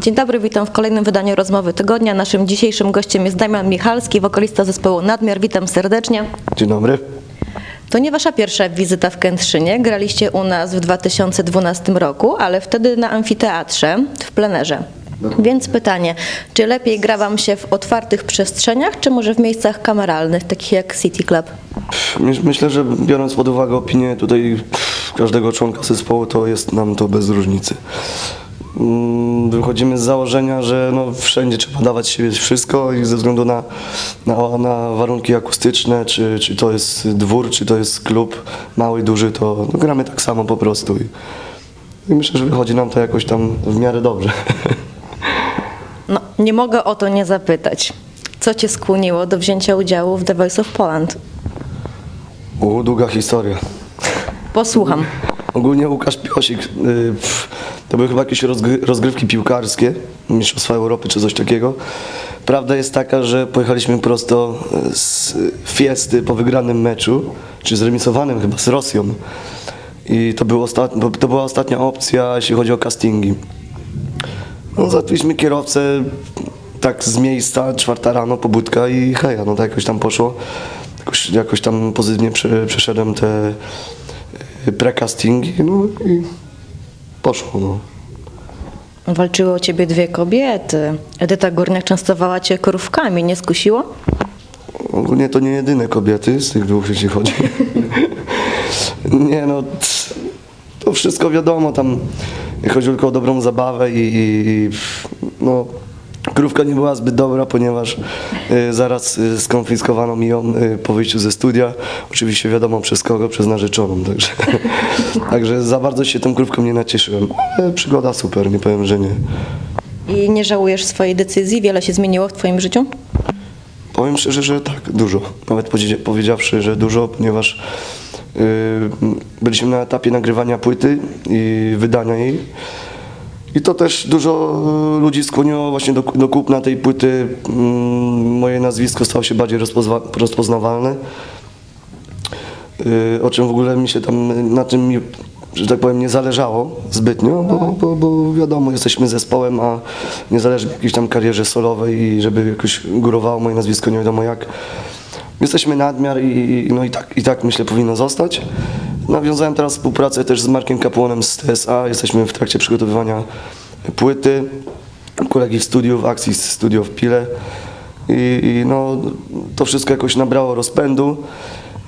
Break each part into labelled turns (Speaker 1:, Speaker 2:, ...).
Speaker 1: Dzień dobry, witam w kolejnym wydaniu Rozmowy Tygodnia. Naszym dzisiejszym gościem jest Damian Michalski, wokalista zespołu Nadmiar. Witam serdecznie.
Speaker 2: Dzień dobry.
Speaker 1: To nie wasza pierwsza wizyta w Kętrzynie. Graliście u nas w 2012 roku, ale wtedy na amfiteatrze, w plenerze. Więc pytanie, czy lepiej gra wam się w otwartych przestrzeniach, czy może w miejscach kameralnych, takich jak City Club?
Speaker 2: My- Myślę, że biorąc pod uwagę opinię tutaj każdego członka zespołu, to jest nam to bez różnicy. Mm, Wychodzimy z założenia, że no wszędzie trzeba dawać siebie wszystko i ze względu na, na, na warunki akustyczne, czy, czy to jest dwór, czy to jest klub mały, duży, to no, gramy tak samo po prostu. I, I myślę, że wychodzi nam to jakoś tam w miarę dobrze.
Speaker 1: No, nie mogę o to nie zapytać. Co cię skłoniło do wzięcia udziału w The Voice of Poland?
Speaker 2: U, długa historia.
Speaker 1: Posłucham.
Speaker 2: Ogólnie Łukasz Piosik, y, pff, to były chyba jakieś rozgry- rozgrywki piłkarskie, Mistrzostwa Europy czy coś takiego. Prawda jest taka, że pojechaliśmy prosto z Fiesty po wygranym meczu, czy zremisowanym chyba z Rosją. I to, był to była ostatnia opcja, jeśli chodzi o castingi. No, załatwiliśmy kierowcę tak z miejsca, czwarta rano, pobudka i heja, no tak jakoś tam poszło. Jakoś, jakoś tam pozytywnie prze, przeszedłem te y, precastingi, no i poszło, no.
Speaker 1: Walczyły o ciebie dwie kobiety. Edyta Górniak częstowała cię korówkami, nie skusiło?
Speaker 2: Ogólnie to nie jedyne kobiety z tych dwóch, jeśli chodzi. nie no, to wszystko wiadomo, tam chodzi tylko o dobrą zabawę i i, no, krówka nie była zbyt dobra, ponieważ y, zaraz y, skonfiskowano mi ją y, po wyjściu ze studia. Oczywiście wiadomo przez kogo, przez narzeczoną, także, także za bardzo się tą krówką nie nacieszyłem. Ale przygoda super, nie powiem, że nie.
Speaker 1: I nie żałujesz swojej decyzji? Wiele się zmieniło w twoim życiu?
Speaker 2: Powiem szczerze, że tak, dużo. Nawet powiedzia- powiedziawszy, że dużo, ponieważ byliśmy na etapie nagrywania płyty i wydania jej. I to też dużo y, ludzi skłoniło właśnie do, do kupna tej płyty. Mm, Moje nazwisko stało się bardziej rozpoznawalne. Yy, o czym w ogóle mi się tam, na czym mi, że tak powiem, nie zależało zbytnio, bo, bo, bo wiadomo, jesteśmy zespołem, a nie zależy jakiejś tam karierze solowej i żeby jakoś górowało moje nazwisko, nie wiadomo jak. Jesteśmy nadmiar i, no i, tak, i tak myślę powinno zostać. Nawiązałem teraz współpracę też z Markiem Kapłonem z TSA, jesteśmy w trakcie przygotowywania płyty, kolegi w studiu, w akcji z studio w Pile. I, I no, to wszystko jakoś nabrało rozpędu.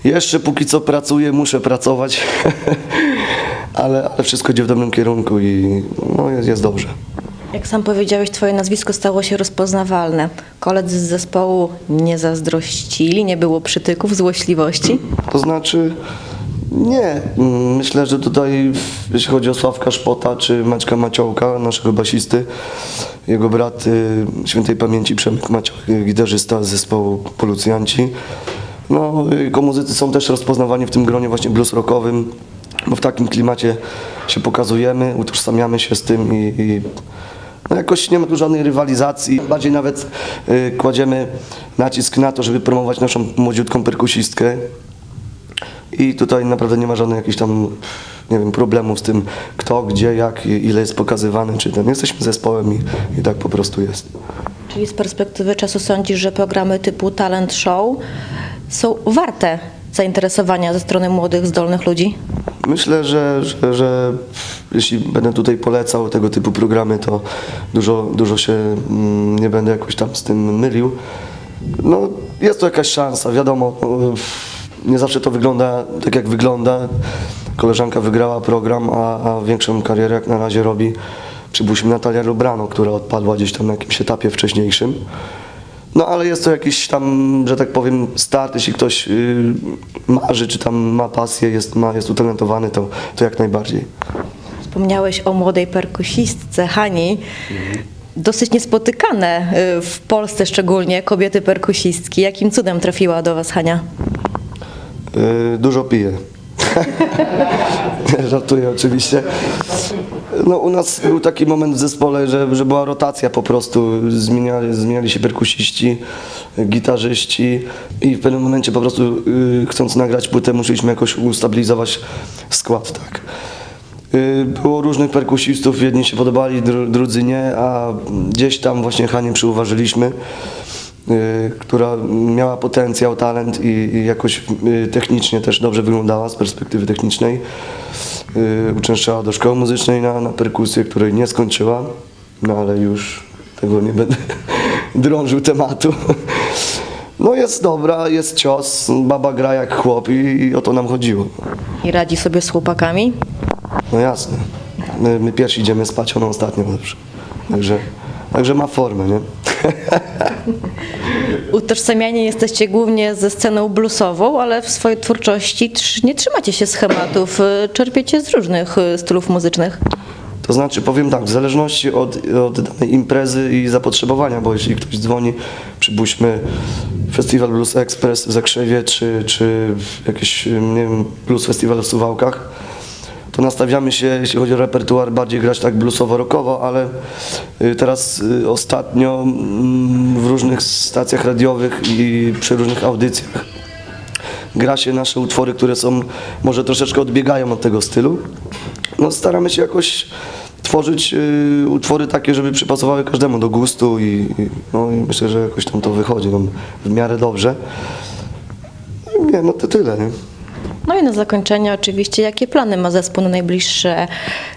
Speaker 2: Jeszcze póki co pracuję, muszę pracować, ale, ale wszystko idzie w dobrym kierunku i no, jest, jest dobrze.
Speaker 1: Jak sam powiedziałeś, twoje nazwisko stało się rozpoznawalne. Koledzy z zespołu nie zazdrościli, nie było przytyków, złośliwości.
Speaker 2: To znaczy, nie. Mm, Myślę, że tutaj, jeśli chodzi o Sławka Szpota czy Maćka Maciołka, naszego basisty, jego brat y, świętej pamięci Przemek Maciołek, y, gitarzysta z zespołu Polucjanci. No, y, jako muzycy są też rozpoznawani w tym gronie właśnie blues rockowym, bo w takim klimacie się pokazujemy, utożsamiamy się z tym i, i no jakoś nie ma tu żadnej rywalizacji. Bardziej nawet y, kładziemy nacisk na to, żeby promować naszą młodziutką perkusistkę, i tutaj naprawdę nie ma żadnych jakichś tam, nie wiem, problemów z tym, kto, gdzie, jak, ile jest pokazywany, czy ten. Jesteśmy zespołem i, i tak po prostu jest.
Speaker 1: Czyli z perspektywy czasu sądzisz, że programy typu talent show są warte zainteresowania ze strony młodych, zdolnych ludzi?
Speaker 2: Myślę, że, że, że jeśli będę tutaj polecał tego typu programy, to dużo, dużo się mm, nie będę jakoś tam z tym mylił. No, jest to jakaś szansa, wiadomo, y, nie zawsze to wygląda tak, jak wygląda. Koleżanka wygrała program, a, a większą karierę jak na razie robi przypuśćmy Natalia Lubrano, która odpadła gdzieś tam na jakimś etapie wcześniejszym. No ale jest to jakiś tam, że tak powiem, start, jeśli ktoś y, marzy, czy tam ma pasję, jest, ma, jest utalentowany, to, to jak najbardziej.
Speaker 1: Wspomniałeś o młodej perkusistce Hani. Dosyć niespotykane y, w Polsce szczególnie kobiety perkusistki. Jakim cudem trafiła do Was Hania?
Speaker 2: Y, dużo piję. Żartuję oczywiście. No, u nas był taki moment w zespole, że, że była rotacja po prostu. Zmieniali, zmieniali się perkusiści, gitarzyści i w pewnym momencie po prostu y, chcąc nagrać płytę musieliśmy jakoś ustabilizować skład, tak. Y, Było różnych perkusistów, jedni się podobali, dru- drudzy nie, a gdzieś tam właśnie Hanię przyuważyliśmy, która miała potencjał, talent i, jakoś y, technicznie też dobrze wyglądała z perspektywy technicznej. Y, Uczęszczała do szkoły muzycznej na, na perkusję, której nie skończyła, no ale już tego nie będę drążył tematu. No jest dobra, jest cios, baba gra jak chłop i, i o to nam chodziło.
Speaker 1: I radzi sobie z chłopakami?
Speaker 2: No jasne. My, my pierwsi idziemy spać, ona ostatnio lepsze. Także, także ma formę, nie?
Speaker 1: Utożsamiani jesteście głównie ze sceną bluesową, ale w swojej twórczości nie trzymacie się schematów, czerpiecie z różnych y, stylów muzycznych.
Speaker 2: To znaczy, powiem tak, w zależności od, od danej imprezy i zapotrzebowania, bo jeśli ktoś dzwoni, przypuśćmy Festiwal Blues Express w Zakrzewie, czy, czy jakiś, nie wiem, Blues Festiwal w Suwałkach, to nastawiamy się, jeśli chodzi o repertuar, bardziej grać tak bluesowo-rockowo, ale y, teraz y, ostatnio mm, w różnych stacjach radiowych i przy różnych audycjach gra się nasze utwory, które są, może troszeczkę odbiegają od tego stylu. No staramy się jakoś tworzyć y, utwory takie, żeby przypasowały każdemu do gustu i, i, no, i myślę, że jakoś tam to wychodzi nam w miarę dobrze. Nie, no to tyle. Nie?
Speaker 1: No i na zakończenie oczywiście, jakie plany ma zespół na najbliższe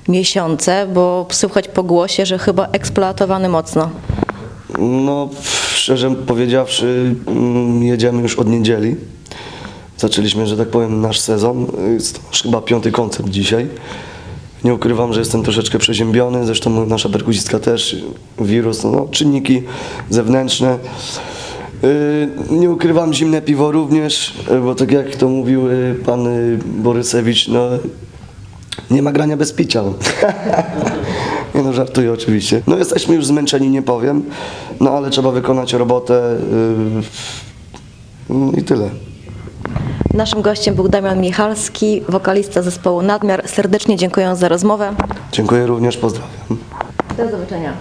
Speaker 1: miesiące, bo słychać po głosie, że chyba eksploatowany mocno.
Speaker 2: No, szczerze powiedziawszy, mm, jedziemy już od niedzieli. Zaczęliśmy, że tak powiem, nasz sezon. Jest chyba piąty koncert dzisiaj. Nie ukrywam, że jestem troszeczkę przeziębiony, zresztą nasza perkusistka też, wirus, no, czynniki zewnętrzne. Yy, Nie ukrywam, zimne piwo również, yy, bo tak jak to mówił yy, pan Borysewicz, no, nie ma grania bez picia. no. Nie no, żartuję oczywiście. No jesteśmy już zmęczeni, nie powiem, no ale trzeba wykonać robotę i tyle.
Speaker 1: Naszym gościem był Damian Michalski, wokalista zespołu Nadmiar. Serdecznie dziękuję za rozmowę.
Speaker 2: Dziękuję również, pozdrawiam.
Speaker 1: Do zobaczenia.